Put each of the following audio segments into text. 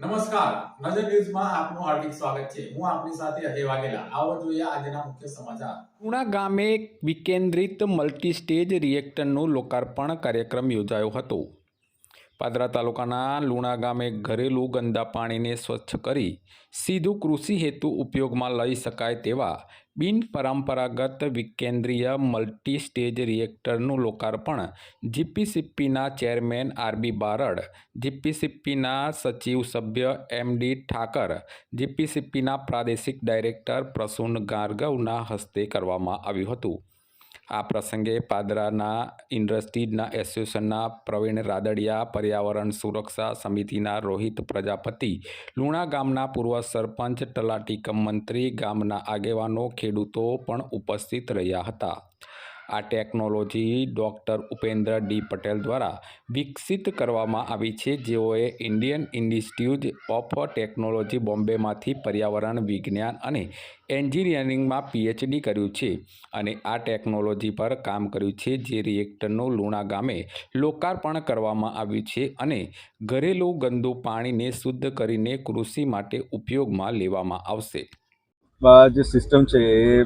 નમસ્કાર. નજર ન્યૂઝમાં આપનું હાર્દિક સ્વાગત છે. હું આપની સાથે અજય વાઘેલા. આવો જોઈએ આજના મુખ્ય સમાચાર. પૂર્ણા ગામે વિકેન્દ્રિત મલ્ટી સ્ટેજ રિએક્ટરનું લોકાર્પણ કાર્યક્રમ યોજાયો હતો. પાદરા તાલુકાના લુણા ગામે ઘરેલું ગંદા પાણીને સ્વચ્છ કરી સીધું કૃષિ હેતુ ઉપયોગમાં લઈ શકાય તેવા બિનપરંપરાગત વિકેન્દ્રીય મલ્ટી સ્ટેજ રિએક્ટરનું લોકાર્પણ જીપીસીપીના ચેરમેન આરબી બારડ, જીપીસીપીના સચિવ સભ્ય એમ ડી ઠાકર, જીપીસીપીના પ્રાદેશિક ડાયરેક્ટર પ્રસૂન ગાર્ગવના હસ્તે કરવામાં આવ્યું હતું. આ પ્રસંગે પાદરાના ઇન્ડસ્ટ્રીઝના એસોસિએશનના પ્રવીણ રાદડિયા, પર્યાવરણ સુરક્ષા સમિતિના રોહિત પ્રજાપતિ, લુણા ગામના પૂર્વ સરપંચ, તલાટી કમ મંત્રી, ગામના આગેવાનો, ખેડૂતો પણ ઉપસ્થિત રહ્યા હતા. આ technology doctor Upendra D Patel દ્વારા વિકસિત કરવામાં આવી છે. જેઓએ ઇન્ડિયન ઇન્સ્ટિટ્યૂટ ઓફ ટેકનોલોજી બોમ્બેમાંથી પર્યાવરણ વિજ્ઞાન અને એન્જિનિયરિંગમાં પીએચડી કર્યું છે અને આ ટેકનોલોજી પર કામ કર્યું છે. જે રિએક્ટરનું લુણા ગામે લોકાર્પણ કરવામાં આવ્યું છે અને ઘરેલું ગંદુ પાણીને શુદ્ધ કરીને કૃષિ માટે ઉપયોગમાં લેવામાં આવશે. જે સિસ્ટમ છે એ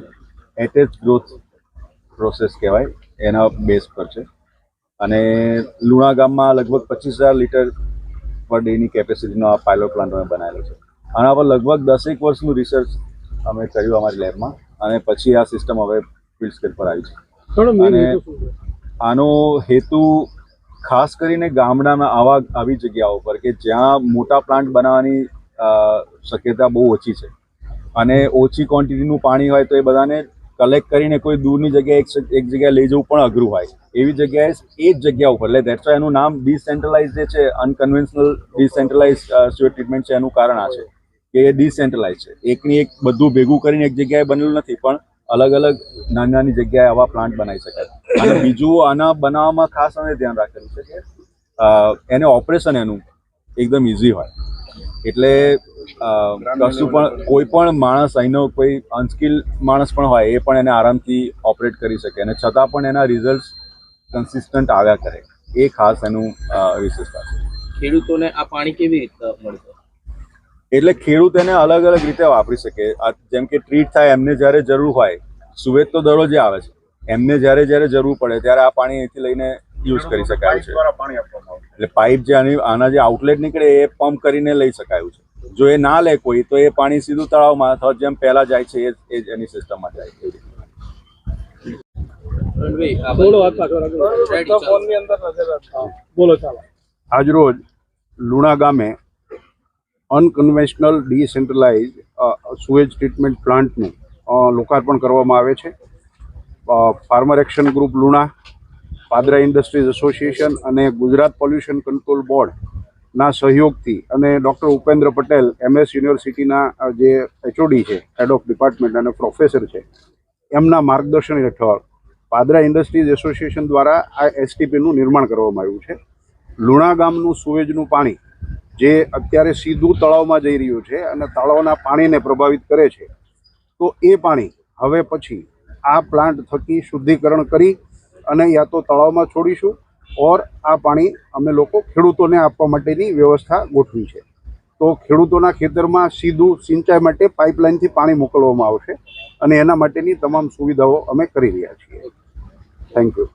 એટેચ ગ્રોથ પ્રોસેસ કહેવાય એના બેઝ પર છે. અને લુણા ગામમાં લગભગ પચીસ હજાર લીટર પર ડેની કેપેસિટીનો આ પાયલોટ પ્લાન્ટ અમે બનાવેલો છે. આના પર લગભગ દસેક વર્ષનું રિસર્ચ અમે કર્યું અમારી લેબમાં અને પછી આ સિસ્ટમ હવે ફિલ્ડ સ્કેલ પર આવી છે. અને આનો હેતુ ખાસ કરીને ગામડામાં આવા આવી જગ્યાઓ પર કે જ્યાં મોટા પ્લાન્ટ બનાવવાની શક્યતા બહુ ઓછી છે. અને ઓછી ક્વોન્ટિટીનું પાણી હોય તો એ બધાને કલેક્ટ કરીને કોઈ દૂરની જગ્યાએ એક જગ્યાએ લઈ જવું પણ અઘરું હોય. એવી જગ્યાએ એ જ જગ્યા ઉપર, એટલે દેટ્સ એનું નામ ડિસેન્ટ્રલાઇઝ જે છે અનકન્વેન્શનલ ડિસેન્ટ્રલાઇઝ સ્યુઅર ટ્રીટમેન્ટ છે, એનું કારણ આ છે. કે એ ડિસેન્ટ્રલાઇઝ છે. એકની એક બધું ભેગું કરીને એક જગ્યાએ બનેલું નથી, પણ અલગ અલગ નાની નાની જગ્યાએ આવા પ્લાન્ટ બનાવી શકાય. અને બીજું આના બનાવવામાં ખાસ અમે ધ્યાન રાખેલું છે કે એને ઓપરેશન એનું એકદમ ઇઝી હોય. એટલે કશું પણ કોઈ પણ માણસ અહીંનો કોઈ અનસ્કિલ માણસ પણ હોય એ પણ એને આરામથી ઓપરેટ કરી શકે અને છતાં પણ એના રિઝલ્ટ કન્સિસ્ટન્ટ આવ્યા કરે. એ ખાસ એનું વિશેષતા છે. ખેડૂતોને આ પાણી કેવી રીતે મળશે? એટલે ખેડૂત એને અલગ અલગ રીતે વાપરી શકે. જેમ કે ટ્રીટ થાય એમને જ્યારે જરૂર હોય સુવેદ તો દરરોજે આવે છે. એમને જ્યારે જ્યારે જરૂર પડે ત્યારે આ પાણી અહીંથી લઈને યુઝ કરી શકાય છે. એટલે પાઇપ જે આની આના જે આઉટલેટ નીકળે એ પંપ કરીને લઈ શકાયું છે. જો એ ના લે કોઈ તો એ પાણી સીધું તળાવમાં અથવા જેમ પહેલા જાય છે એ એ જ એની સિસ્ટમમાં જાય ચાલો. આજરોજ લુણા ગામે અનકન્વેન્શનલ ડિસેન્ટ્રલાઇઝ સુએજ ટ્રીટમેન્ટ પ્લાન્ટનું લોકાર્પણ કરવામાં આવે છે. Farmer action group Luna Padra industries association અને ગુજરાત પોલ્યુશન કંટ્રોલ બોર્ડના સહયોગથી અને ડૉક્ટર ઉપેન્દ્ર પટેલ એમએસ યુનિવર્સિટીના જે એચઓડી છે, હેડ ઓફ ડિપાર્ટમેન્ટ અને પ્રોફેસર છે, એમના માર્ગદર્શન હેઠળ પાદરા ઇન્ડસ્ટ્રીઝ એસોસિએશન દ્વારા આ એસટીપીનું નિર્માણ કરવામાં આવ્યું છે. લુણા ગામનું સુએજનું પાણી, જે અત્યારે સીધું તળાવમાં જઈ રહ્યું છે અને તળાવના પાણીને પ્રભાવિત કરે છે, તો એ પાણી હવે પછી આ પ્લાન્ટ થકી શુદ્ધિકરણ કરી અને યા તો તળાવમાં છોડીશું ઓર આ પાણી અમે લોકો ખેડૂતોને આપવા માટેની વ્યવસ્થા ગોઠવી છે. તો ખેડૂતોના ખેતરમાં સીધું સિંચાઈ માટે પાઇપલાઇનથી પાણી મોકલવામાં આવશે અને એના માટેની તમામ સુવિધાઓ અમે કરી રહ્યા છીએ. Thank you